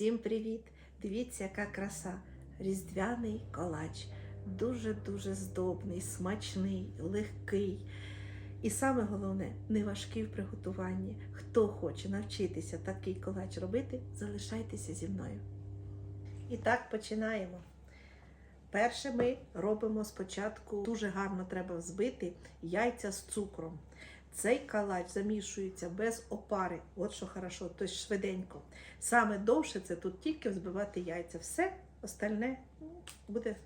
Всім привіт! Дивіться, яка краса! Різдвяний колач. Дуже-дуже здобний, смачний, легкий. І саме головне, не важкий в приготуванні. Хто хоче навчитися такий колач робити, залишайтеся зі мною. І так починаємо. Перше ми робимо спочатку дуже гарно треба взбити яйця з цукром. Цей калач замішується без опари, от що хорошо, тобто швиденько. Саме довше це тут тільки взбивати яйця. Все остальне буде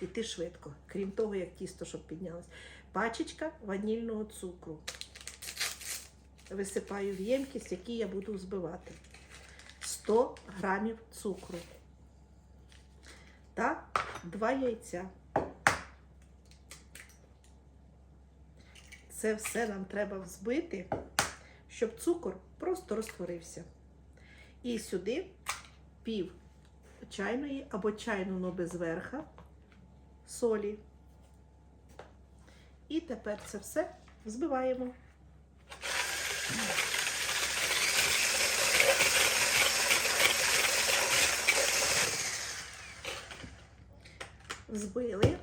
йти швидко, крім того, як тісто, щоб піднялось. Пачечка ванільного цукру. Висипаю в ємкість, в якій я буду взбивати. 100 грамів цукру та 2 яйця. Це все нам треба взбити, щоб цукор просто розтворився. І сюди пів чайної або чайну, но без верха солі. І тепер це все взбиваємо. Збили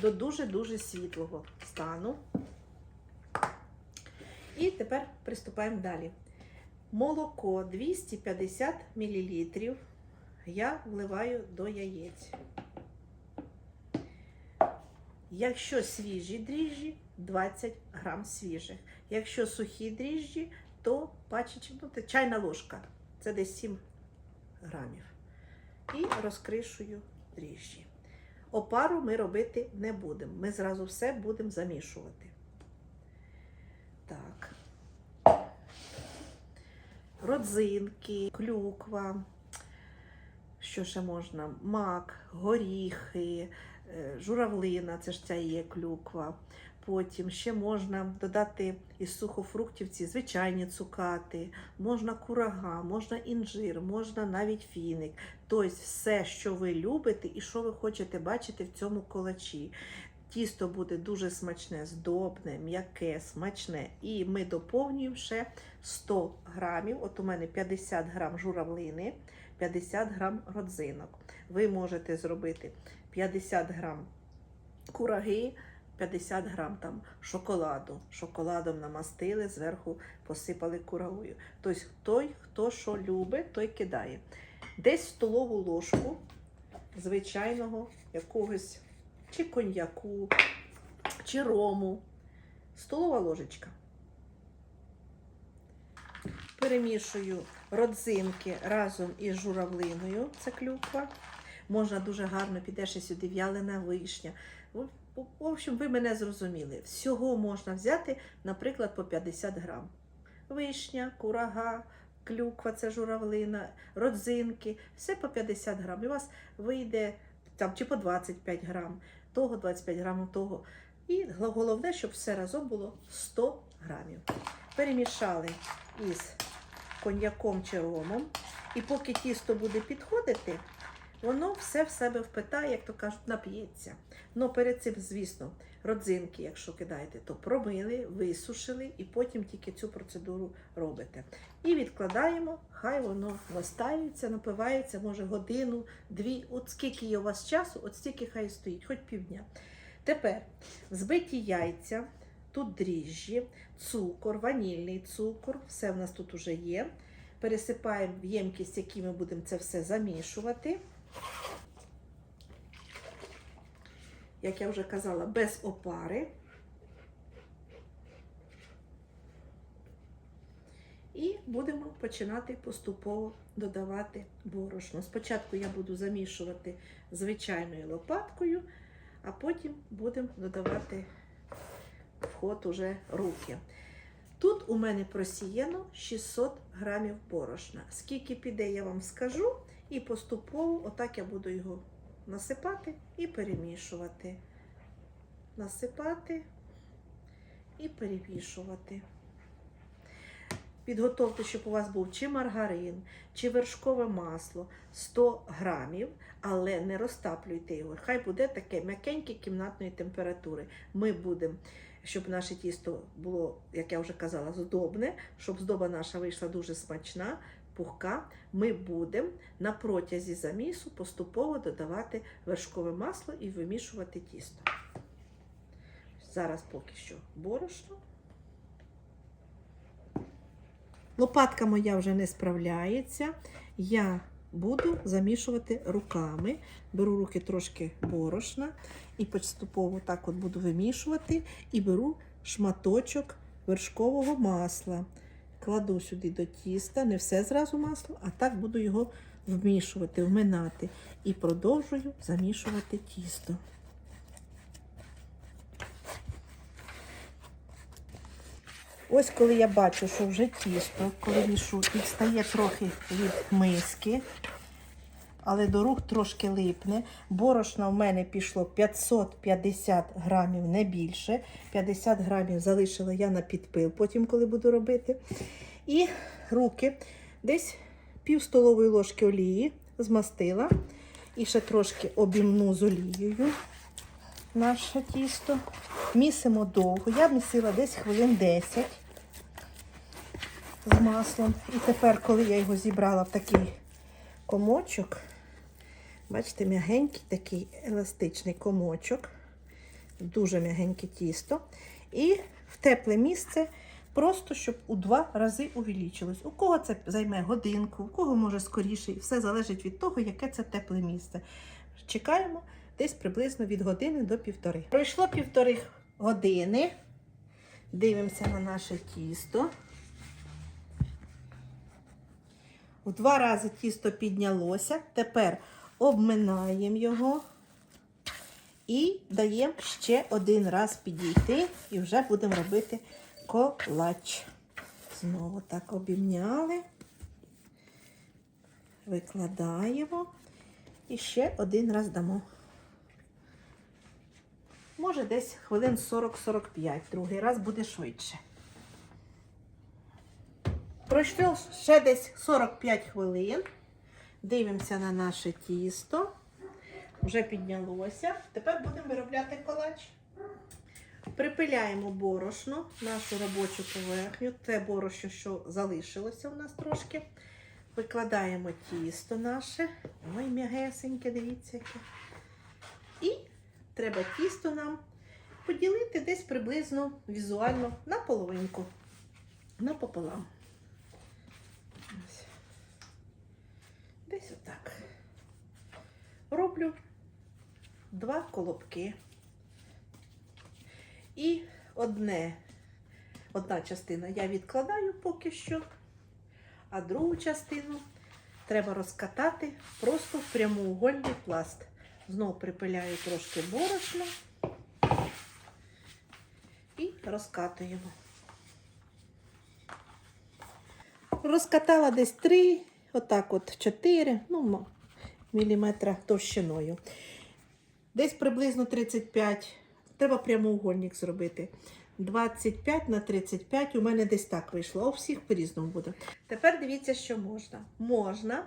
до дуже-дуже світлого стану. І тепер приступаємо далі. Молоко 250 мл я вливаю до яєць. Якщо свіжі дріжджі, 20 грам свіжих. Якщо сухі дріжджі, то пачечка, ну, чайна ложка. Це десь 7 грамів. І розкришую дріжджі. Опару ми робити не будемо. Ми зразу все будемо замішувати. Так. Родзинки, клюква. Що ще можна? Мак, горіхи, е, журавлина, це ж ця є клюква. Потім ще можна додати із сухофруктів ці звичайні цукати, можна курага, можна інжир, можна навіть фіник. Тобто все, що ви любите і що ви хочете бачити в цьому колачі. Тісто буде дуже смачне, здобне, м'яке, смачне. І ми доповнюємо ще 100 грамів. От у мене 50 грам журавлини, 50 грам родзинок. Ви можете зробити 50 грам кураги, 50 грам там шоколаду. Шоколадом намастили, зверху посипали курагою. Тобто той, хто що любить, той кидає. Десь столову ложку звичайного якогось чи коньяку, чи рому. Столова ложечка. Перемішую родзинки разом із журавлиною, це клюква. Можна дуже гарно піде ще сюди в'ялена вишня. В общем, ви мене зрозуміли. Всього можна взяти, наприклад, по 50 грам. Вишня, курага, клюква, це журавлина, родзинки, все по 50 грам. І у вас вийде там чи по 25 грам, того 25 грамів того. І головне, щоб все разом було 100 грамів. Перемішали із коньяком чи ромом. І поки тісто буде підходити, воно все в себе впитає, як то кажуть, нап'ється. Ну перед цим, звісно, родзинки, якщо кидаєте, то промили, висушили і потім тільки цю процедуру робите. І відкладаємо, хай воно настаюється, напивається, може годину, дві. От скільки є у вас часу, от стільки хай стоїть, хоч півдня. Тепер збиті яйця, тут дріжджі, цукор, ванільний цукор, все в нас тут уже є. Пересипаємо в ємкість, які ми будемо це все замішувати. Як я вже казала, без опари. І будемо починати поступово додавати борошно. Спочатку я буду замішувати звичайною лопаткою, а потім будемо додавати в ход уже руки. Тут у мене просіяно 600 грамів борошна. Скільки піде, я вам скажу, і поступово отак я буду його насипати і перемішувати. Насипати і перемішувати. Підготовте, щоб у вас був чи маргарин, чи вершкове масло 100 грамів, але не розтаплюйте його. Хай буде таке м'якеньке кімнатної температури. Ми будемо, щоб наше тісто було, як я вже казала, здобне, щоб здоба наша вийшла дуже смачна, пухка, ми будемо на протязі замісу поступово додавати вершкове масло і вимішувати тісто. Зараз поки що борошно. Лопатка моя вже не справляється. Я буду замішувати руками. Беру руки трошки борошна і поступово так от буду вимішувати. І беру шматочок вершкового масла. Кладу сюди до тіста, не все зразу масло, а так буду його вмішувати, вминати. І продовжую замішувати тісто. Ось коли я бачу, що вже тісто, коли мішу, відстає трохи від миски, але до рук трошки липне. Борошна в мене пішло 550 грамів, не більше. 50 грамів залишила я на підпил, потім, коли буду робити. І руки десь пів столової ложки олії змастила. І ще трошки обімну з олією наше тісто. Місимо довго. Я місила десь хвилин 10 з маслом. І тепер, коли я його зібрала в такий комочок, бачите, м'ягенький такий еластичний комочок, дуже м'ягеньке тісто. І в тепле місце, просто щоб у два рази увеличилось. У кого це займе годинку, у кого може скоріше, все залежить від того, яке це тепле місце. Чекаємо десь приблизно від години до півтори. Пройшло півтори години. Дивимося на наше тісто. В два рази тісто піднялося. Тепер обминаємо його і даємо ще один раз підійти, і вже будемо робити колач. Знову так обімняли, викладаємо і ще один раз дамо. Може, десь хвилин 40-45, другий раз буде швидше. Пройшло ще десь 45 хвилин. Дивимося на наше тісто. Вже піднялося. Тепер будемо виробляти колач. Припиляємо борошно, нашу робочу поверхню. Це борошно, що залишилося у нас трошки. Викладаємо тісто наше. Ой, м'ягесеньке, дивіться яке. І треба тісто нам поділити десь приблизно візуально на половинку, напополам. Десь отак. Роблю два колобки. І одне, одна частина я відкладаю поки що, а другу частину треба розкатати просто в прямоугольний пласт. Знову припиляю трошки борошна і розкатуємо. Розкатала десь 3, отак от 4, ну, міліметра товщиною. Десь приблизно 35. Треба прямоугольник зробити. 25 на 35 у мене десь так вийшло, у всіх по-різному буде. Тепер дивіться, що можна. Можна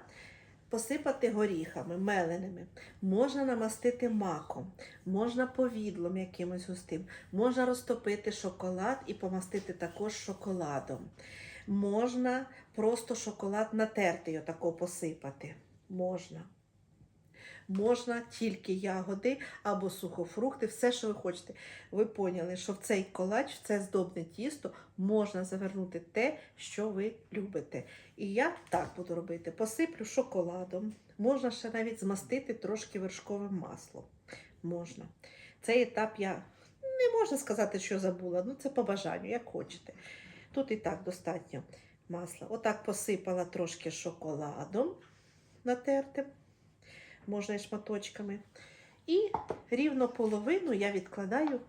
посипати горіхами меленими, можна намастити маком, можна повідлом якимось густим, можна розтопити шоколад і помастити також шоколадом. Можна просто шоколад натертий отако посипати. Можна. Можна тільки ягоди або сухофрукти, все, що ви хочете. Ви поняли, що в цей колач, в це здобне тісто можна завернути те, що ви любите. І я так буду робити: посиплю шоколадом, можна ще навіть змастити трошки вершковим маслом. Можна. Цей етап я не можна сказати, що забула, ну це по бажанню, як хочете. Тут і так достатньо масла. Отак посипала трошки шоколадом натертим можна і шматочками. І рівно половину я відкладаю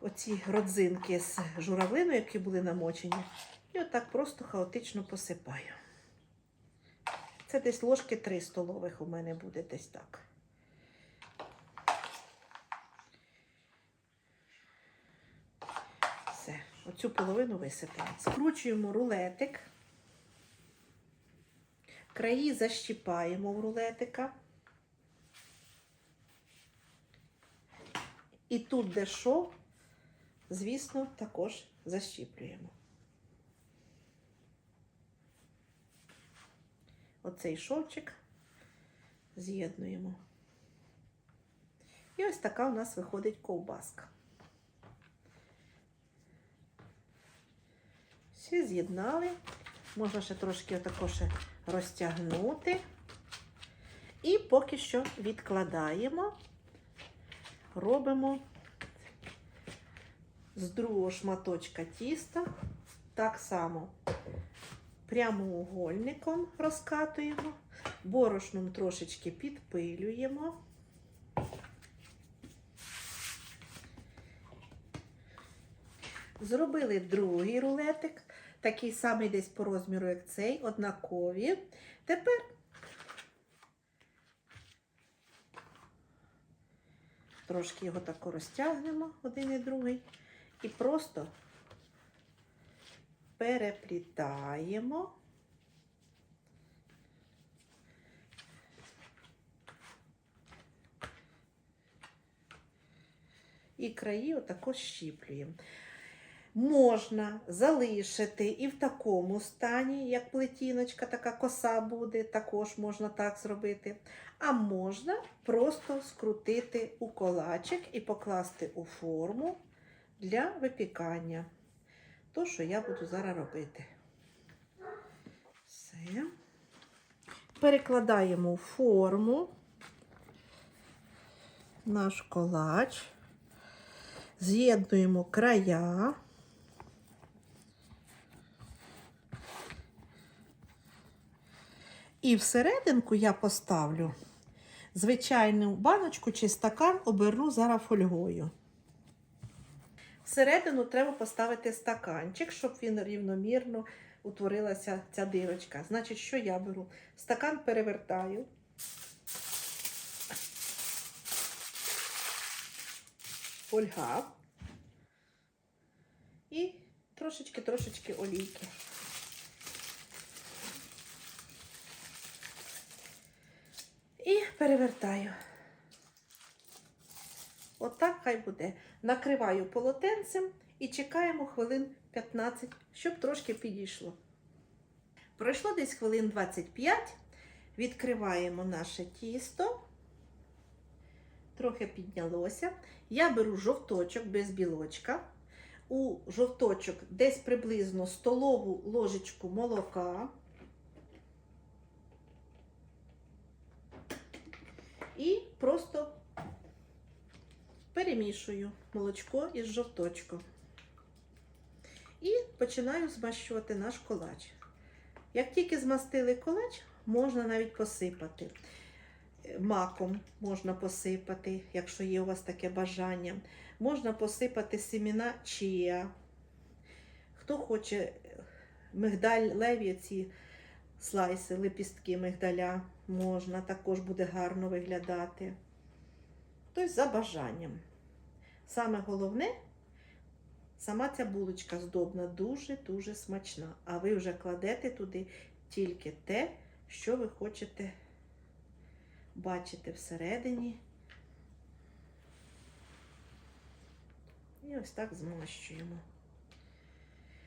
оці родзинки з журавлиною, які були намочені. І отак просто хаотично посипаю. Це десь ложки 3 столових у мене буде десь так. Все, оцю половину висипаємо. Скручуємо рулетик. Краї защіпаємо в рулетика. І тут, де що, звісно, також защіплюємо. оцей шовчик з'єднуємо. І ось така у нас виходить ковбаска. Всі з'єднали. Можна ще трошки отако ще розтягнути. І поки що відкладаємо, робимо з другого шматочка тіста. Так само прямоугольником розкатуємо, борошном трошечки підпилюємо. Зробили другий рулетик, такий самий десь по розміру, як цей, однакові. Тепер трошки його тако розтягнемо один і другий. І просто переплітаємо. І краї отако щіплюємо. Можна залишити і в такому стані, як плетіночка, така коса буде, також можна так зробити. А можна просто скрутити у колачик і покласти у форму для випікання. То, що я буду зараз робити. Все. Перекладаємо у форму наш колач, з'єднуємо края. І всерединку я поставлю звичайну баночку чи стакан, оберну зараз фольгою. Всередину треба поставити стаканчик, щоб він рівномірно утворилася ця дирочка. Значить, що я беру? Стакан перевертаю. Фольга. І трошечки-трошечки олійки. І перевертаю. Отак хай буде. Накриваю полотенцем і чекаємо хвилин 15, щоб трошки підійшло. Пройшло десь хвилин 25. Відкриваємо наше тісто. Трохи піднялося. Я беру жовточок без білочка. У жовточок десь приблизно столову ложечку молока. І просто перемішую молочко із жовточком. І починаю змащувати наш колач. Як тільки змастили колач, можна навіть посипати. Маком можна посипати, якщо є у вас таке бажання. Можна посипати семіна чия. Хто хоче мигдаль леві, ці слайси, лепістки мигдаля, можна, також буде гарно виглядати. Тобто за бажанням. Саме головне, сама ця булочка здобна дуже-дуже смачна. А ви вже кладете туди тільки те, що ви хочете бачити всередині. І ось так змащуємо.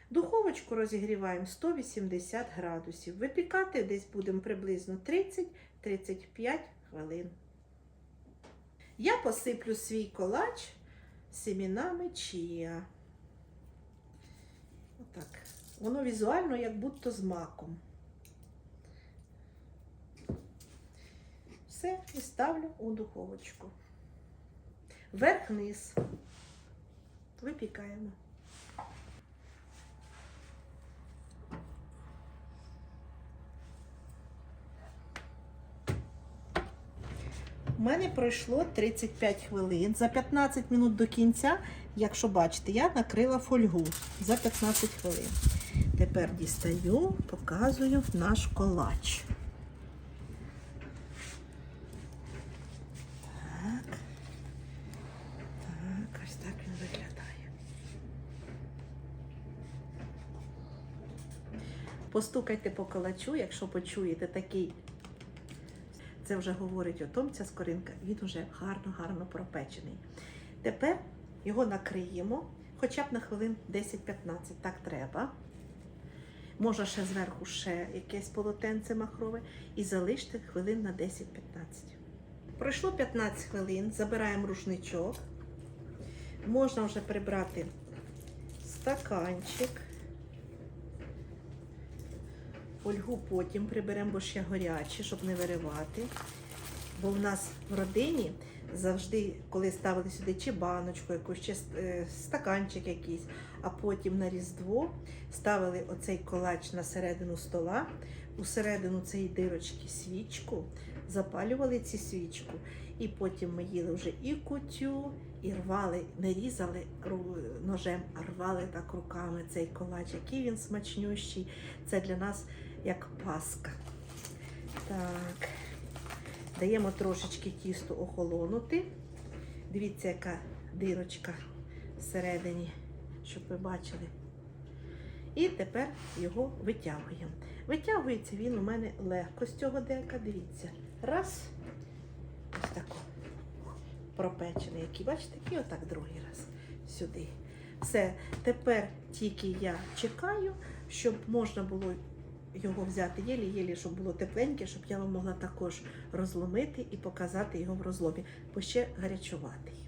Духовочку розігріваємо 180 градусів. Випікати десь будемо приблизно 30-35 хвилин. Я посиплю свій колач семінами чія. Отак. Воно візуально як будто з маком. Все, і ставлю у духовочку. Верх-низ. Випікаємо. Мене пройшло 35 хвилин. За 15 минут до кінця, якщо бачите, я накрила фольгу за 15 хвилин. Тепер дістаю, показую наш колач. Так. Так, ось так він виглядає. Постукайте по колачу, якщо почуєте такий це вже говорить о тому, ця скоринка, він вже гарно-гарно пропечений. Тепер його накриємо хоча б на хвилин 10-15, так треба. Можна ще зверху ще якесь полотенце махрове і залиште хвилин на 10-15. Пройшло 15 хвилин, забираємо рушничок. Можна вже прибрати стаканчик. Фольгу потім приберемо, бо ще гарячі, щоб не виривати. Бо в нас в родині завжди, коли ставили сюди чи баночку, якусь, чи е, стаканчик якийсь, а потім на Різдво ставили оцей колач на середину стола, у середину цієї дирочки свічку, запалювали цю свічку, і потім ми їли вже і кутю, і рвали, не різали ножем, а рвали так руками цей колач. Який він смачнющий. Це для нас як паска. Так. Даємо трошечки тісту охолонути. Дивіться, яка дирочка всередині, щоб ви бачили. І тепер його витягуємо. Витягується він у мене легко з цього дека. Дивіться. Раз. Ось тако. Пропечений, який, бачите, і отак другий раз сюди. Все, тепер тільки я чекаю, щоб можна було його взяти єлі-єлі, щоб було тепленьке, щоб я вам могла також розломити і показати його в розломі, бо ще гарячуватий.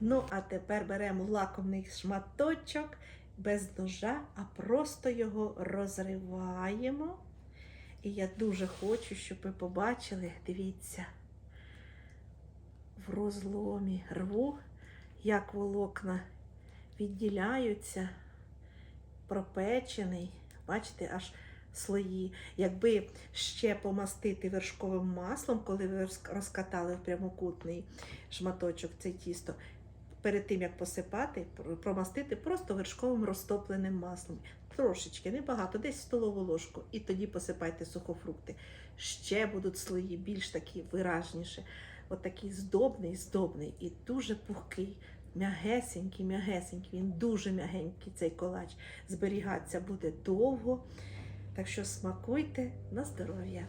Ну, а тепер беремо лакомний шматочок без ножа, а просто його розриваємо. І я дуже хочу, щоб ви побачили, дивіться, в розломі рву, як волокна відділяються, пропечений. Бачите, аж слої. Якби ще помастити вершковим маслом, коли ви розкатали в прямокутний шматочок це тісто, перед тим як посипати, промастити просто вершковим розтопленим маслом. Трошечки, небагато, десь столову ложку, і тоді посипайте сухофрукти. Ще будуть слої більш такі виражніші. От такий здобний, здобний і дуже пухкий, м'ягесенький, м'ягесенький. Він дуже м'ягенький цей колач. Зберігатися буде довго. Так що смакуйте на здоров'я.